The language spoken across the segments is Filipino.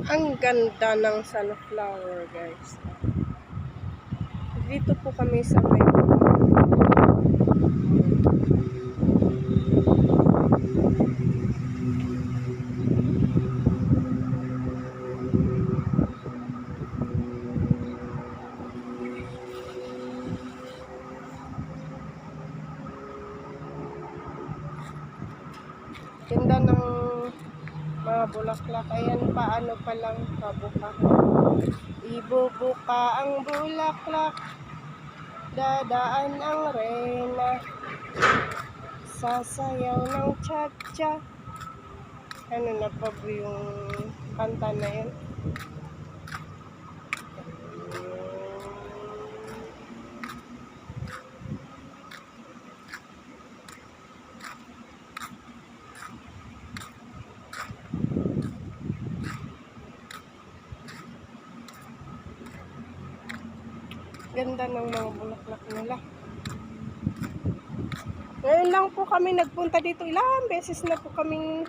Ang ganda ng sunflower, guys. Dito po kami sa may Ganda ng mga bulaklak. Ayan pa, ano pa lang, pabuka. Ibubuka ang bulaklak. Dadaan ang rena. Sasayaw ng cha-cha. Ano na pa yung kanta na yun? Ganda ng mga bulaklak nila. Ngayon lang po kami nagpunta dito. Ilang beses na po kaming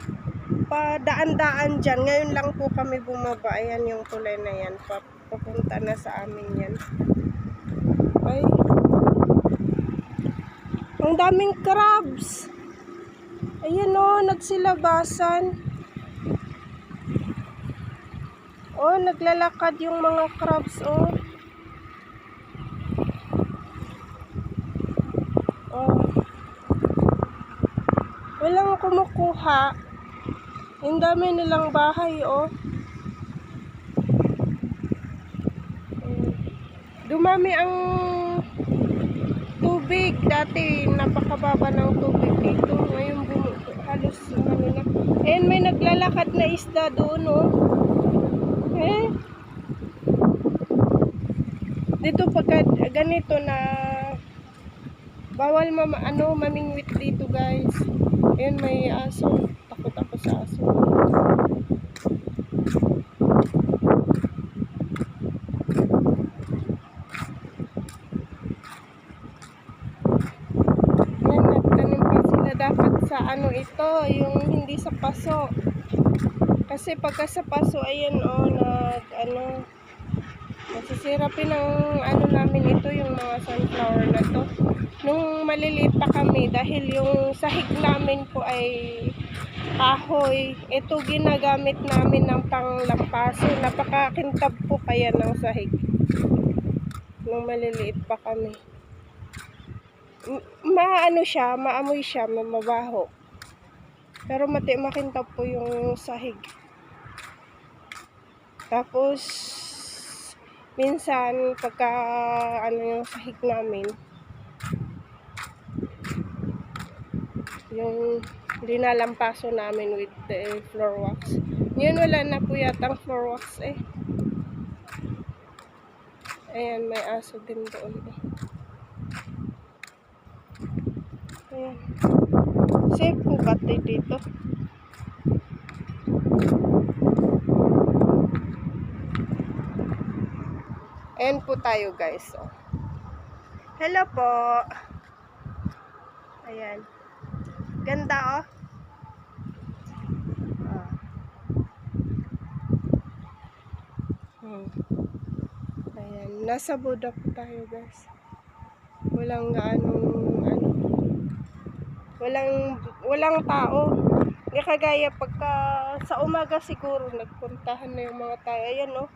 padaan-daan dyan. Ngayon lang po kami bumaba. Ayan yung tulay na yan. Pa- Papunta na sa amin yan. Ay. Ang daming crabs. Ayan o, nagsilabasan. Oh, naglalakad yung mga crabs oh. Oh. Walang kumukuha. Ang dami nilang bahay, oh. Dumami ang tubig. Dati, napakababa ng tubig dito. Ngayon, halos, ano na. And may naglalakad na isda doon, oh. Eh. Dito pagka ganito na Bawal mama, ano, mamingwit dito guys. Ayun, may aso. Takot ako sa aso. Yan, nagtanim pa sila dapat sa ano ito, yung hindi sa paso. Kasi pagka sa paso, ayan oh, nag, ano, nasisirapin ng ano namin ito, yung mga sunflower na to nung maliliit pa kami dahil yung sahig namin po ay kahoy. Ito ginagamit namin ng panglampaso. Napakakintab po kaya ng sahig. Nung maliliit pa kami. Maano siya, maamoy siya, mabaho. Pero mati makintab po yung sahig. Tapos minsan pagka ano yung sahig namin yung linalampaso namin with the floor wax. Ngayon wala na po yatang floor wax eh. Ayan, may aso din doon. Ayan. Safe po ba dito? Ayan po tayo guys. Oh. Hello po. Ayan. Ganda oh. Ah. Hmm. Ayan, nasa Buda tayo guys. Walang gaanong ano. Walang walang tao. Hindi kagaya pagka sa umaga siguro nagpuntahan na yung mga tao. Ayan oh.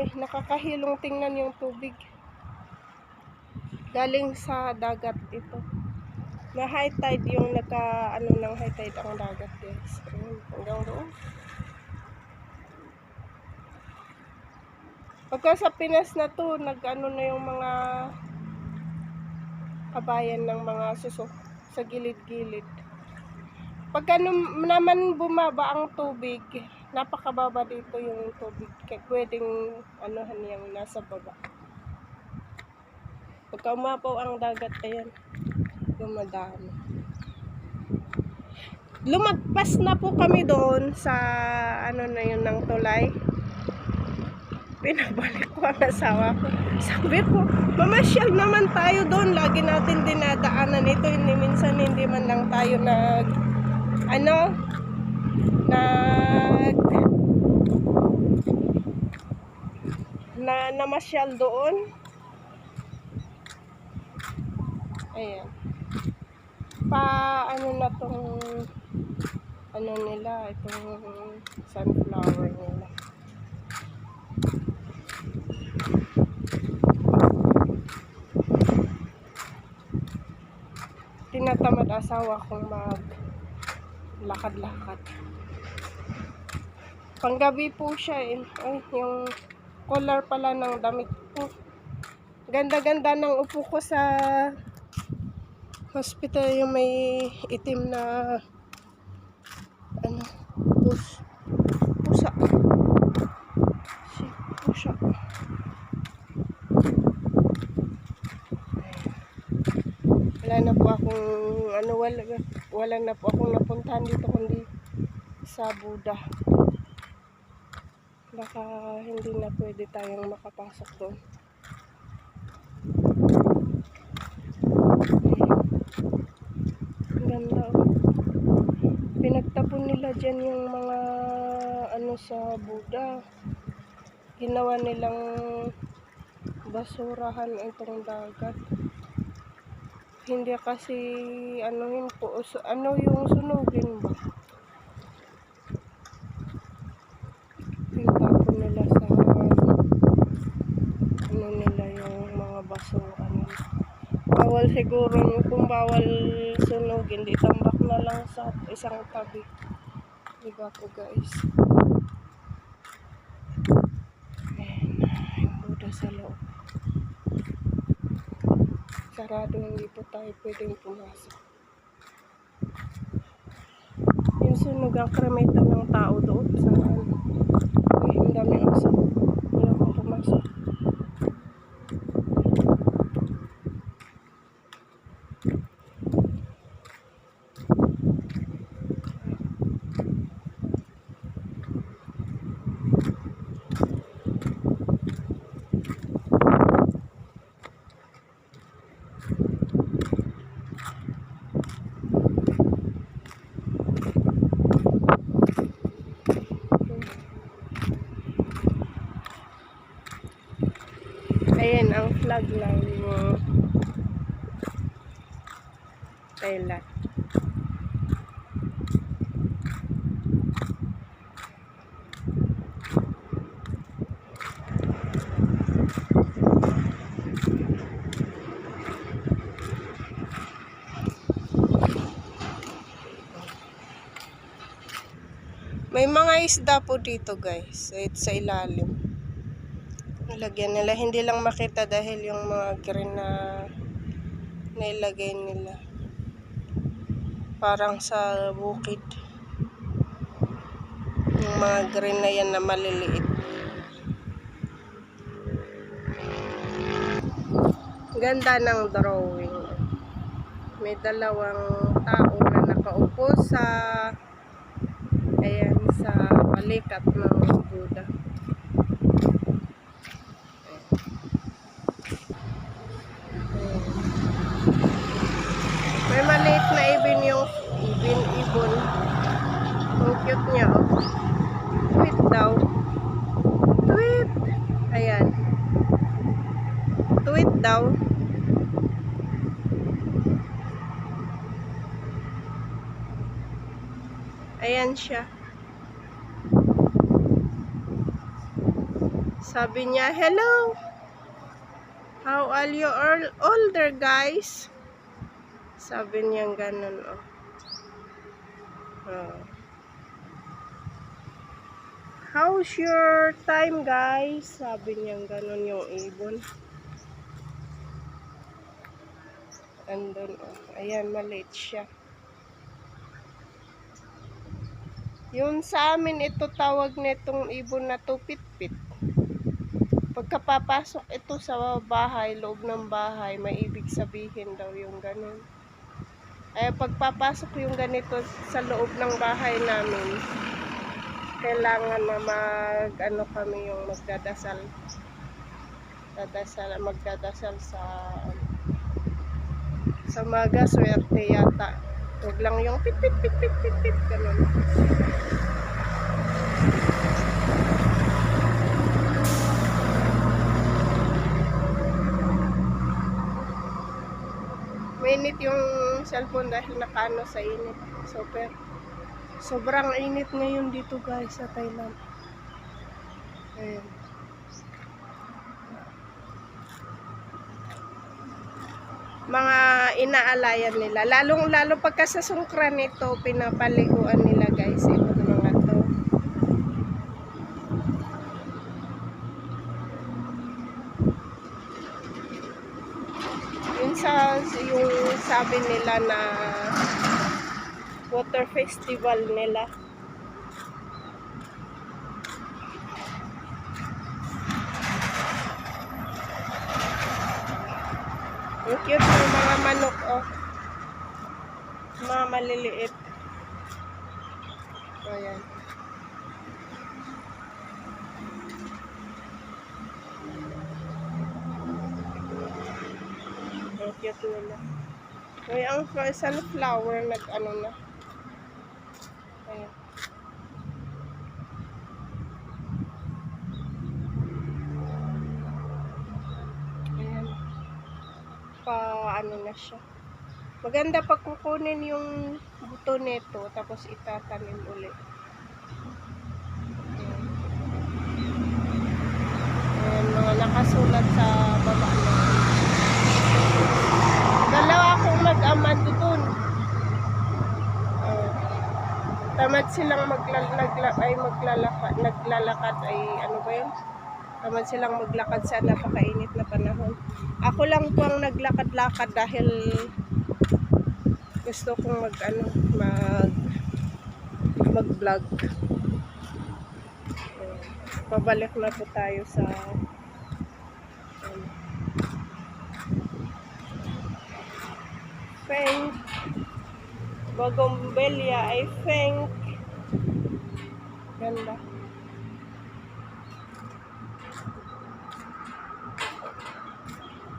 Eh, nakakahilong tingnan yung tubig. Galing sa dagat ito. Na high tide yung naka ano ng high tide ang dagat guys. Ayun, hanggang doon. Pagka sa Pinas na to, nag-ano na yung mga kabayan ng mga suso sa gilid-gilid. Pagka naman bumaba ang tubig, napakababa dito yung tubig. Kaya pwedeng anuhan yung nasa baba. Pagka umapaw ang dagat, ayan, dumadami. Lumagpas na po kami doon sa ano na yun ng tulay. Pinabalik ko ang asawa ko. Sabi ko, mamasyal naman tayo doon. Lagi natin dinadaanan ito. Hindi minsan hindi man lang tayo nag ano nag na namasyal doon. Ayan. Pa ano na tong ano nila, itong sunflower nila. Tinatamad asawa kong mag lakad-lakad. Panggabi po siya eh. Ay, yung color pala ng damit ko. Ganda-ganda ng upo ko sa hospital yung may itim na ano, pus, pusa. Si pusa. Wala na po akong ano wala, wala na po akong napuntahan dito kundi sa Buddha. Baka hindi na pwede tayong makapasok doon. Oh. Pinagtapon nila dyan yung mga ano sa Buddha. Ginawa nilang basurahan itong dagat. Hindi kasi ano yun po, ano yung sunugin ba? Pinagtapon nila sa ano nila yung mga basura nila. Bawal siguro kung bawal sunugin, di tambak na lang sa isang tabi. Di ba po guys? Ayan yung Buddha sa loob. Sarado, hindi po tayo pwedeng pumasok. Yung sunog ang karamitan ng tao doon sa ano. Uy, ang daming aso. Hindi ako pumasok. Ayan ang flag ng uh, Thailand. May mga isda po dito guys, sa- sa ilalim. Nilagyan nila. Hindi lang makita dahil yung mga green na nailagay nila. Parang sa bukid. Yung mga green na yan na maliliit. Ganda ng drawing. May dalawang tao na nakaupo sa ayan sa balikat ng Buddha. May maliit na ibin yung ibin, ibon. Ang cute niya, oh. Tweet daw. Tweet! Ayan. Tweet daw. Ayan siya. Sabi niya, Hello! How are you all older guys? Sabi niya ganun, oh. Oh. How's your time, guys? Sabi niya ganun yung ibon. Andun, oh. Ayan, maliit siya. Yun sa amin, ito tawag nitong ibon na to pitpit. Pagkapapasok ito sa bahay, loob ng bahay, may ibig sabihin daw yung ganun. Eh, pagpapasok yung ganito sa loob ng bahay namin, kailangan na mag, ano kami yung magdadasal. Dadasal, magdadasal sa, sa maga, swerte yata. Huwag lang yung pit, pit, pit, pit, pit, pit, ganun. Mainit yung cellphone dahil nakano sa init. Super. Sobrang init ngayon dito guys sa Thailand. Ayan. Mga inaalayan nila. Lalong lalo pagka sa sungkran nito, pinapaliguan nila guys. Ito mga to. Yun sa yung sabi nila na water festival nila. Ang cute ng mga manok, oh. Mga maliliit. Ayan. Ang cute nila. May ang fl- sunflower nag ano na. Ayan. Pa ano na siya. Maganda pag kukunin yung buto nito tapos itatanim ulit. Ayan. Ayan, mga nakasulat sa baba na. Dalawa akong mag-ama doon. Oh. Tamad silang magla, nagla, ay maglalakad, naglalakad ay ano ba yun? Tamad silang maglakad sa napakainit na panahon. Ako lang po ang naglakad-lakad dahil gusto kong mag ano, mag mag-vlog. Pabalik na po tayo sa ano, Feng. Bougainvillea ay Feng. Ganda.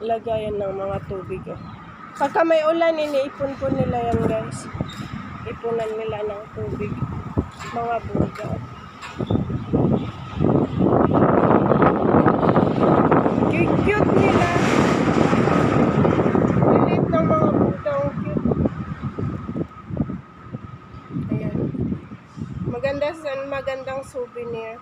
Lagayan ng mga tubig. Oh. Pagka may ulan, iniipon po nila yan guys. Ipunan nila ng tubig. Mga buga. Cute, cute nila. Lilit ng mga buga. Ang cute. Ayan. Maganda sa magandang souvenir.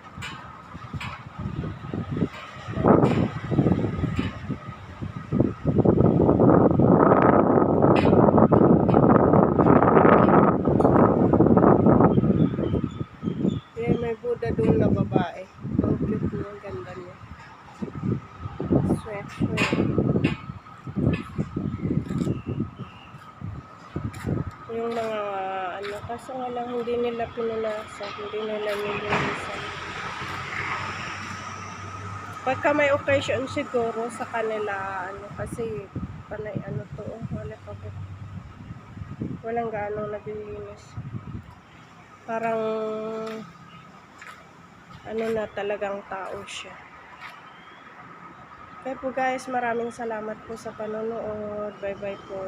Ayan, may Buddha doon na babae. Ang cute niya, ang ganda niya. Sweat, sweat. Yung mga ano, kaso nga lang hindi nila pinunasa, hindi nila nilinisan. Pagka may occasion siguro sa kanila, ano, kasi panay ano to, oh, wala pa ba? Walang gaano naglilinis. Parang ano na talagang tao siya. Kaya po guys, maraming salamat po sa panonood. Bye bye po.